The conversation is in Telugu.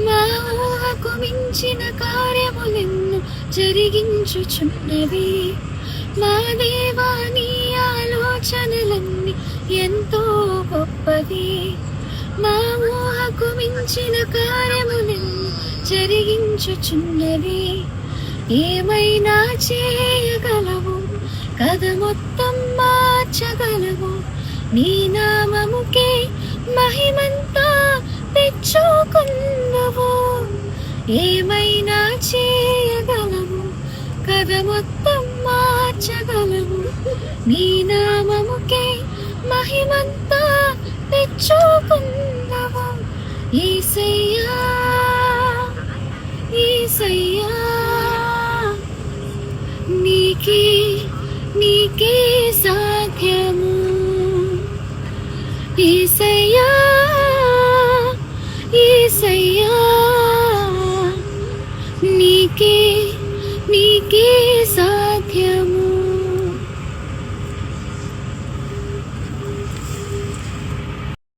మా ఊహకు మించిన కార్యములెన్ను జరిగించుచున్నవి. మా దేవా నీ ఆలోచనలన్నీ ఎంతో గొప్పవి. నా ఊహకు మించిన కార్యములెన్ను జరిగించుచున్నవి. ఏమైనా చేయగలవు? కథ మొత్తం మార్చగలవు. నీ నామముకే మహిమంతా తెచ్చుకున్న ఏమైనా చేయగలము కథ మొత్తం మార్చగలము నీ నామముకే మహిమంతా తెచ్చుకున్నవు ఈసయ్యా ఈసయ్యా నీకే నీకే సాధ్యము. ఈసయ్యా ఈసయ్యా నీకే నీకే సా